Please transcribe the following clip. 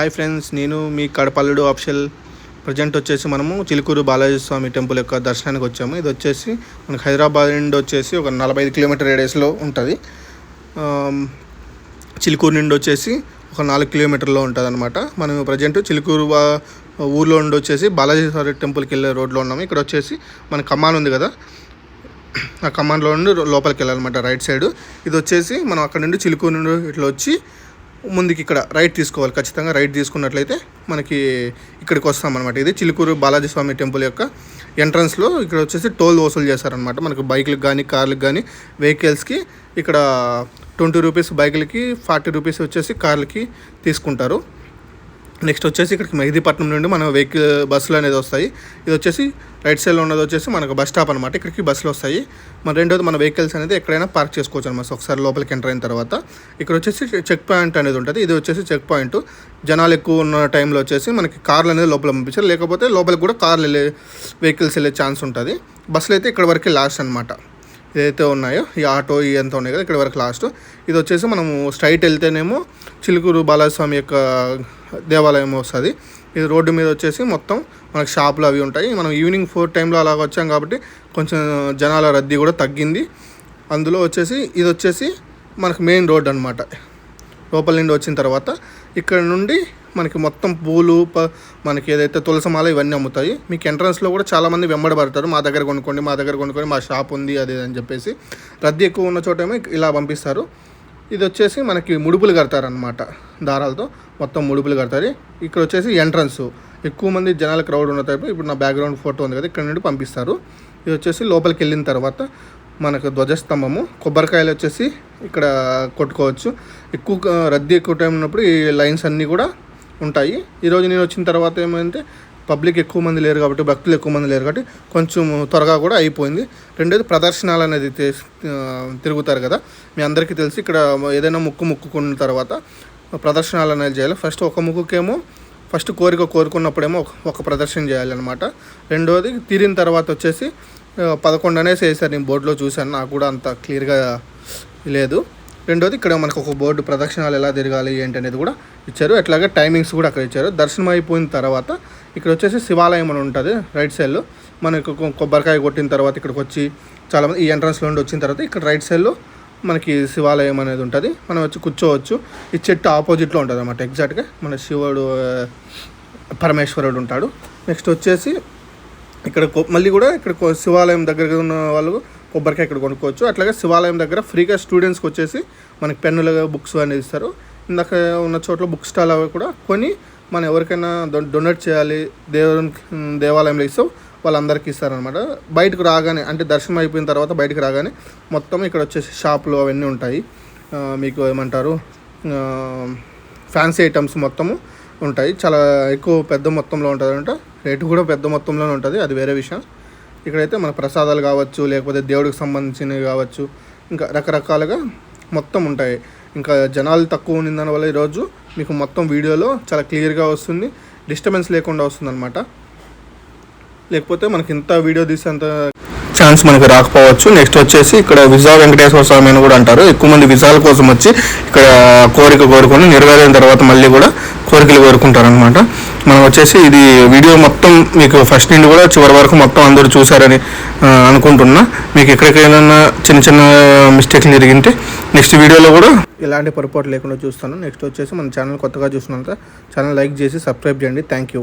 Hi friends నేను మీ కడపల్లుడు ఆప్షల్ present వచ్చేసి మనము చిలుకూరు బాలాజీ స్వామి టెంపుల్ యొక్క దర్శనానికి వచ్చాము. ఇది వచ్చేసి మనకు హైదరాబాద్ నుండి వచ్చేసి ఒక నలభై ఐదు కిలోమీటర్ రేడియస్లో ఉంటుంది. చిలుకూరు నుండి వచ్చేసి ఒక నాలుగు కిలోమీటర్లో ఉంటుంది అనమాట మనం ప్రజెంట్ చిలుకూరు ఊర్లో నుండి వచ్చేసి బాలాజీ స్వామి టెంపుల్కి వెళ్ళే రోడ్లో ఉన్నాము. ఇక్కడ వచ్చేసి మన కమాన్ ఉంది కదా? ఆ కమాన్లో నుండి లోపలికి వెళ్ళాలన్నమాట రైట్ సైడ్. ఇది వచ్చేసి మనం అక్కడ నుండి చిలుకూరు నుండి ఇట్లా వచ్చి ముందుకి ఇక్కడ రైట్ తీసుకోవాలి. ఖచ్చితంగా రైట్ తీసుకున్నట్లయితే మనకి ఇక్కడికి వస్తామన్నమాట. ఇది చిలుకూరు బాలాజీ స్వామి టెంపుల్ యొక్క ఎంట్రన్స్లో ఇక్కడ వచ్చేసి టోల్ వసూలు చేస్తారనమాట మనకు బైక్లకు కానీ కార్లకు కానీ వెహికల్స్కి ఇక్కడ ట్వంటీ రూపీస్ బైకులకి ఫార్టీ రూపీస్ వచ్చేసి కార్లకి తీసుకుంటారు. నెక్స్ట్ వచ్చేసి ఇక్కడికి మెహదీపట్నం నుండి మన వెహికల్ బస్సులు అనేది వస్తాయి. ఇది వచ్చేసి రైట్ సైడ్లో ఉన్నది వచ్చేసి మనకు బస్ స్టాప్ అనమాట ఇక్కడికి బస్సులు వస్తాయి. మన రెండోది మన వెహికల్స్ అనేది ఎక్కడైనా పార్క్ చేసుకోవచ్చు అనమాట ఒకసారి లోపలికి ఎంటర్ అయిన తర్వాత. ఇక్కడ వచ్చేసి చెక్ పాయింట్ అనేది ఉంటుంది. ఇది వచ్చేసి చెక్ పాయింట్. జనాలు ఎక్కువ ఉన్న టైంలో వచ్చేసి మనకి కార్లు అనేది లోపల పంపించారు. లేకపోతే లోపలికి కూడా కార్లు వెళ్ళే వెహికల్స్ వెళ్ళే ఛాన్స్ ఉంటుంది. బస్సులు అయితే ఇక్కడ వరకు లాస్ట్ అనమాట ఏదైతే ఉన్నాయో ఈ ఆటో ఈ ఉన్నాయి కదా ఇక్కడ వరకు లాస్ట్ ఇది వచ్చేసి మనము స్ట్రైట్ వెళ్తేనేమో చిలుకూరు బాలస్వామి యొక్క దేవాలయం వస్తుంది. ఇది రోడ్డు మీద వచ్చేసి మొత్తం మనకు షాపులు అవి ఉంటాయి. మనం ఈవినింగ్ ఫోర్ టైంలో అలాగ వచ్చాం కాబట్టి కొంచెం జనాల రద్దీ కూడా తగ్గింది. అందులో వచ్చేసి ఇది వచ్చేసి మనకు మెయిన్ రోడ్ అనమాట లోపల నుండి వచ్చిన తర్వాత ఇక్కడ నుండి మనకి మొత్తం పూలు ప మనకి ఏదైతే తులసమాల ఇవన్నీ అమ్ముతాయి. మీకు ఎంట్రన్స్లో కూడా చాలామంది వెంబడబడతారు. మా దగ్గర కొనుక్కోండి మా దగ్గర కొనుక్కోండి మా షాప్ ఉంది అది అని చెప్పేసి. రద్దీ ఎక్కువ ఉన్న చోటేమో ఇలా పంపిస్తారు. ఇది వచ్చేసి మనకి ముడుపులు కడతారనమాట దారాలతో. మొత్తం ముడుపులు కడతారు. ఇక్కడ వచ్చేసి ఎంట్రన్స్ ఎక్కువ మంది జనాల క్రౌడ్ ఉన్న టైపు. ఇప్పుడు నా బ్యాక్గ్రౌండ్ ఫోటో ఉంది కదా ఇక్కడ నుండి పంపిస్తారు. ఇది వచ్చేసి లోపలికి వెళ్ళిన తర్వాత మనకు ధ్వజస్తంభము. కొబ్బరికాయలు వచ్చేసి ఇక్కడ కొట్టుకోవచ్చు. ఎక్కువ రద్దీ ఎక్కువ టైం ఉన్నప్పుడు ఈ లైన్స్ అన్నీ కూడా ఉంటాయి. ఈరోజు నేను వచ్చిన తర్వాత ఏమైందంటే పబ్లిక్ ఎక్కువ మంది లేరు కాబట్టి భక్తులు ఎక్కువ మంది లేరు కాబట్టి కొంచెం త్వరగా కూడా అయిపోయింది. రెండోది ప్రదర్శనలు అనేది తిరుగుతారు కదా. మీ అందరికీ తెలిసి ఇక్కడ ఏదైనా ముక్కు ముక్కుకున్న తర్వాత ప్రదర్శనలు అనేది చేయాలి. ఫస్ట్ ఒక ముక్కుకేమో ఫస్ట్ కోరిక కోరుకున్నప్పుడేమో ఒక ఒక ప్రదర్శన చేయాలన్నమాట. రెండోది తీరిన తర్వాత వచ్చేసి పదకొండు అనేసి వేసారు నేను బోర్డులో చూశాను. నాకు కూడా అంత క్లియర్గా లేదు. రెండోది ఇక్కడ మనకు ఒక బోర్డు ప్రదక్షిణాలు ఎలా తిరగాలి ఏంటి అనేది కూడా ఇచ్చారు. అట్లాగే టైమింగ్స్ కూడా అక్కడ ఇచ్చారు. దర్శనం అయిపోయిన తర్వాత ఇక్కడ వచ్చేసి శివాలయం అని ఉంటుంది రైట్ సైడ్లో మనకు కొబ్బరికాయ కొట్టిన తర్వాత ఇక్కడికి వచ్చి చాలామంది ఈ ఎంట్రన్స్లో నుండి వచ్చిన తర్వాత ఇక్కడ రైట్ సైడ్లో మనకి శివాలయం అనేది ఉంటుంది. మనం వచ్చి కూర్చోవచ్చు. ఈ చెట్టు ఆపోజిట్లో ఉంటుంది అనమాట ఎగ్జాక్ట్గా మన శివుడు పరమేశ్వరుడు ఉంటాడు. నెక్స్ట్ వచ్చేసి ఇక్కడ మళ్ళీ కూడా ఇక్కడ శివాలయం దగ్గర ఉన్న వాళ్ళు కొబ్బరికాయ ఇక్కడ కొనుక్కోవచ్చు. అట్లాగే శివాలయం దగ్గర ఫ్రీగా స్టూడెంట్స్కి వచ్చేసి మనకి పెన్నులు బుక్స్ అనేది ఇస్తారు. ఇందాక ఉన్న చోట్ల బుక్ స్టాల్ అవి కూడా కొని మనం ఎవరికైనా డొ- డొనేట్ చేయాలి దేవునికి దేవాలయంలో ఇస్తాం వాళ్ళందరికీ ఇస్తారనమాట బయటకు రాగానే అంటే దర్శనం అయిపోయిన తర్వాత బయటకు రాగానే మొత్తం ఇక్కడ వచ్చేసి షాపులు అవన్నీ ఉంటాయి. మీకు ఏమంటారు? ఫ్యాన్సీ ఐటమ్స్ మొత్తము ఉంటాయి. చాలా ఎక్కువ పెద్ద మొత్తంలో ఉంటుంది రేటు కూడా పెద్ద మొత్తంలోనే ఉంటుంది అది వేరే విషయం. ఇక్కడైతే మన ప్రసాదాలు కావచ్చు లేకపోతే దేవుడికి సంబంధించినవి కావచ్చు ఇంకా రకరకాలుగా మొత్తం ఉంటాయి. ఇంకా జనాలు తక్కువ ఉన్న వల్ల ఈరోజు మీకు మొత్తం వీడియోలో చాలా క్లియర్గా వస్తుంది డిస్టర్బెన్స్ లేకుండా వస్తుంది లేకపోతే మనకి ఇంత వీడియో తీసేంత ఛాన్స్ మనకి రాకపోవచ్చు. నెక్స్ట్ వచ్చేసి ఇక్కడ విజా వెంకటేశ్వర స్వామి అని కూడా అంటారు. ఎక్కువ మంది విజాల కోసం వచ్చి ఇక్కడ కోరిక కోరుకొని నెరవేరిన తర్వాత మళ్ళీ కూడా కోరికలు కోరుకుంటారు అనమాట మనం వచ్చేసి ఇది వీడియో మొత్తం మీకు ఫస్ట్ నుండి కూడా చివరి వరకు మొత్తం అందరూ చూసారని అనుకుంటున్నా. మీకు ఎక్కడికైనా చిన్న చిన్న మిస్టేక్లు జరిగింటే నెక్స్ట్ వీడియోలో కూడా ఎలాంటి పొరపాటు లేకుండా చూస్తాను. నెక్స్ట్ వచ్చేసి మన ఛానల్ కొత్తగా చూసినంత ఛానల్ లైక్ చేసి సబ్స్క్రైబ్ చేయండి. Thank you